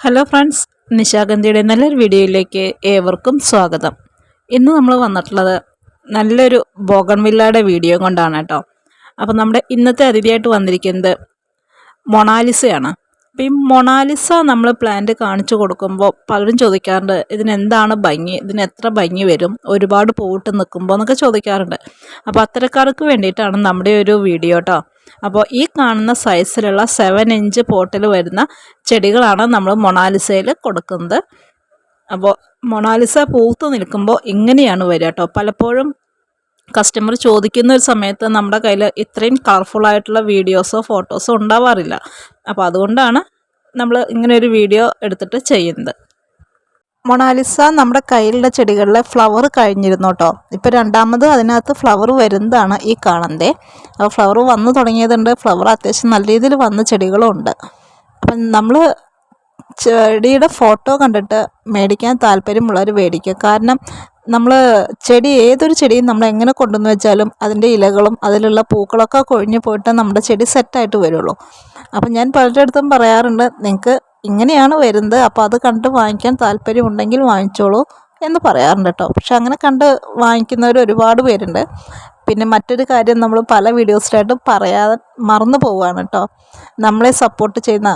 Hello friends നിശാഗന്ധിയുടെ നല്ലൊരു വീഡിയോയിലേക്ക് ഏവർക്കും സ്വാഗതം. ഇന്ന് നമ്മൾ വന്നിട്ടുള്ളത് നല്ലൊരു ബോഗൺവില്ലയുടെ വീഡിയോ കൊണ്ടാണ് കേട്ടോ. അപ്പോൾ നമ്മുടെ ഇന്നത്തെ അതിഥിയായിട്ട് വന്നിരിക്കുന്നത് മൊണാലിസയാണ്. അപ്പോൾ ഈ മൊണാലിസ നമ്മൾ പ്ലാന്റ് കാണിച്ചു കൊടുക്കുമ്പോൾ പലരും ചോദിക്കാറുണ്ട് ഇതിനെന്താണ് ഭംഗി ഇതിന് എത്ര ഭംഗി വരും ഒരുപാട് പൂവിട്ട് നിൽക്കുമ്പോൾ എന്നൊക്കെ ചോദിക്കാറുണ്ട്. അപ്പോൾ അത്തരക്കാർക്ക് വേണ്ടിയിട്ടാണ് നമ്മുടെ ഒരു വീഡിയോ കേട്ടോ. അപ്പോൾ ഈ കാണുന്ന സൈസിലുള്ള സെവൻ ഇഞ്ച് പോട്ടിൽ വരുന്ന ചെടികളാണ് നമ്മൾ മൊണാലിസയിൽ കൊടുക്കുന്നത്. അപ്പോൾ മൊണാലിസ പൂത്ത് നിൽക്കുമ്പോൾ ഇങ്ങനെയാണ് വരിക കേട്ടോ. പലപ്പോഴും കസ്റ്റമർ ചോദിക്കുന്ന ഒരു സമയത്ത് നമ്മുടെ കയ്യിൽ ഇത്രയും കളർഫുൾ ആയിട്ടുള്ള വീഡിയോസോ ഫോട്ടോസോ ഉണ്ടാവാറില്ല. അപ്പോൾ അതുകൊണ്ടാണ് നമ്മൾ ഇങ്ങനെ ഒരു വീഡിയോ എടുത്തിട്ട് ചെയ്യുന്നത്. മൊണാലിസ നമ്മുടെ കയ്യിലുള്ള ചെടികളിലെ ഫ്ലവർ കഴിഞ്ഞിരുന്നു കേട്ടോ. ഇപ്പോൾ രണ്ടാമത് അതിനകത്ത് ഫ്ലവർ വരുന്നതാണ് ഈ കാണുന്നത്. അപ്പോൾ ഫ്ലവർ വന്നു തുടങ്ങിയതുണ്ട്. ഫ്ലവർ അത്യാവശ്യം നല്ല രീതിയിൽ വന്ന ചെടികളും ഉണ്ട്. അപ്പം നമ്മൾ ചെടിയുടെ ഫോട്ടോ കണ്ടിട്ട് മേടിക്കാൻ താല്പര്യമുള്ളവർ മേടിക്കുക കാരണം നമ്മൾ ചെടി ഏതൊരു ചെടിയും നമ്മൾ എങ്ങനെ കൊണ്ടുവന്ന് വെച്ചാലും അതിന്റെ ഇലകളും അതിലുള്ള പൂക്കളൊക്കെ കൊഴിഞ്ഞു പോയിട്ട് നമ്മുടെ ചെടി സെറ്റായിട്ട് വരുള്ളൂ. അപ്പം ഞാൻ പലരുടെ അടുത്തും പറയാറുണ്ട് നിങ്ങൾക്ക് ഇങ്ങനെയാണ് വരുന്നത്. അപ്പോൾ അത് കണ്ട് വാങ്ങിക്കാൻ താല്പര്യമുണ്ടെങ്കിൽ വാങ്ങിച്ചോളൂ എന്ന് പറയാറുണ്ട് കേട്ടോ. പക്ഷെ അങ്ങനെ കണ്ട് വാങ്ങിക്കുന്നവർ ഒരുപാട് പേരുണ്ട്. പിന്നെ മറ്റൊരു കാര്യം നമ്മൾ പല വീഡിയോസിലായിട്ടും പറയാൻ മറന്നു പോവുകയാണ് കേട്ടോ. നമ്മളെ സപ്പോർട്ട് ചെയ്യുന്ന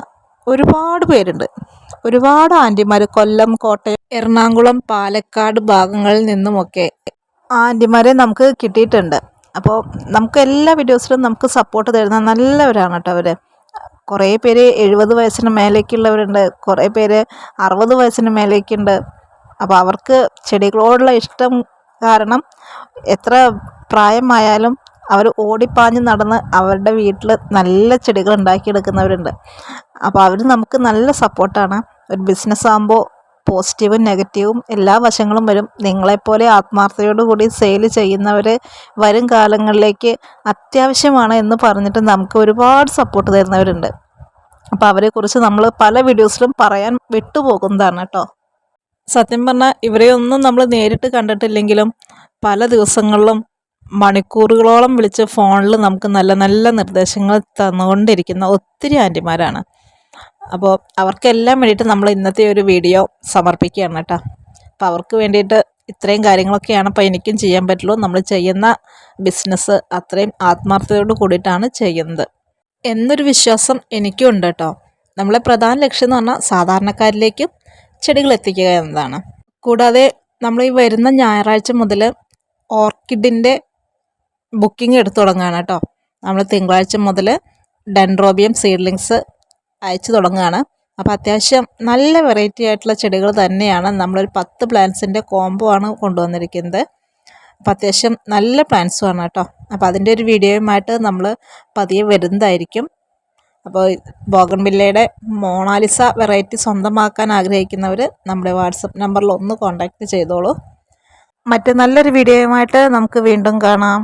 ഒരുപാട് പേരുണ്ട്. ഒരുപാട് ആന്റിമാർ കൊല്ലം കോട്ടയം എറണാകുളം പാലക്കാട് ഭാഗങ്ങളിൽ നിന്നുമൊക്കെ ആന്റിമാരെ നമുക്ക് കിട്ടിയിട്ടുണ്ട്. അപ്പോൾ നമുക്ക് എല്ലാ വീഡിയോസിലും നമുക്ക് സപ്പോർട്ട് തരുന്ന നല്ലവരാണ് കേട്ടോ അവർ കുറേ പേര് എഴുപത് വയസ്സിന് മേലേക്കുള്ളവരുണ്ട് കുറേ പേര് അറുപത് വയസ്സിന് മേലേക്കുണ്ട്. അപ്പോൾ അവർക്ക് ചെടികളോടുള്ള ഇഷ്ടം കാരണം എത്ര പ്രായമായാലും അവർ ഓടിപ്പാഞ്ഞ് നടന്ന് അവരുടെ വീട്ടിൽ നല്ല ചെടികൾ ഉണ്ടാക്കിയെടുക്കുന്നവരുണ്ട്. അപ്പോൾ അവർ നമുക്ക് നല്ല സപ്പോർട്ടാണ്. ഒരു ബിസിനസ് ആകുമ്പോൾ പോസിറ്റീവും നെഗറ്റീവും എല്ലാ വശങ്ങളും വരും. നിങ്ങളെപ്പോലെ ആത്മാർത്ഥതയോടുകൂടി സെയിൽ ചെയ്യുന്നവർ വരും കാലങ്ങളിലേക്ക് അത്യാവശ്യമാണ് എന്ന് പറഞ്ഞിട്ട് നമുക്ക് ഒരുപാട് സപ്പോർട്ട് തരുന്നവരുണ്ട്. അപ്പോൾ അവരെക്കുറിച്ച് നമ്മൾ പല വീഡിയോസിലും പറയാൻ വിട്ടുപോകുന്നതാണ് കേട്ടോ. സത്യം പറഞ്ഞാൽ ഇവരെ ഒന്നും നമ്മൾ നേരിട്ട് കണ്ടിട്ടില്ലെങ്കിലും പല ദിവസങ്ങളിലും മണിക്കൂറുകളോളം വിളിച്ച് ഫോണിൽ നമുക്ക് നല്ല നല്ല നിർദ്ദേശങ്ങൾ തന്നുകൊണ്ടിരിക്കുന്ന ഒത്തിരി ആന്റിമാരാണ്. അപ്പോൾ അവർക്കെല്ലാം വേണ്ടിയിട്ട് നമ്മൾ ഇന്നത്തെ ഒരു വീഡിയോ സമർപ്പിക്കുകയാണ് കേട്ടോ. അപ്പോൾ അവർക്ക് വേണ്ടിയിട്ട് ഇത്രയും കാര്യങ്ങളൊക്കെയാണ് അപ്പോൾ എനിക്കും ചെയ്യാൻ പറ്റുള്ളൂ. നമ്മൾ ചെയ്യുന്ന ബിസിനസ് അത്രയും ആത്മാർത്ഥതയോട് കൂടിയിട്ടാണ് ചെയ്യുന്നത്. എന്നൊരു വിശ്വാസം എനിക്കും ഉണ്ട് കേട്ടോ. നമ്മളെ പ്രധാന ലക്ഷ്യം എന്ന് പറഞ്ഞാൽ സാധാരണക്കാരിലേക്കും ചെടികൾ എത്തിക്കുക എന്നതാണ്. കൂടാതെ നമ്മൾ ഈ വരുന്ന ഞായറാഴ്ച മുതൽ ഓർക്കിഡിന്റെ ബുക്കിംഗ് എടുത്തു തുടങ്ങുകയാണ് കേട്ടോ. നമ്മൾ തിങ്കളാഴ്ച മുതൽ ഡെൻഡ്രോബിയം സീഡ്ലിങ്സ് അയച്ചു തുടങ്ങുകയാണ്. അപ്പോൾ അത്യാവശ്യം നല്ല വെറൈറ്റി ആയിട്ടുള്ള ചെടികൾ തന്നെയാണ് നമ്മളൊരു പത്ത് പ്ലാന്റ്സിന്റെ കോംബോ ആണ് കൊണ്ടുവന്നിരിക്കുന്നത്. അപ്പോൾ അത്യാവശ്യം നല്ല പ്ലാന്റ്സുമാണ് കേട്ടോ. അപ്പോൾ അതിന്റെ ഒരു വീഡിയോയുമായിട്ട് നമ്മൾ പതിയെ വരുന്നതായിരിക്കും. അപ്പോൾ ബോഗൺബില്ലയുടെ മോണാലിസ വെറൈറ്റി സ്വന്തമാക്കാൻ ആഗ്രഹിക്കുന്നവർ നമ്മുടെ വാട്സപ്പ് നമ്പറിൽ ഒന്ന് കോൺടാക്റ്റ് ചെയ്തോളൂ. മറ്റ് നല്ലൊരു വീഡിയോയുമായിട്ട് നമുക്ക് വീണ്ടും കാണാം.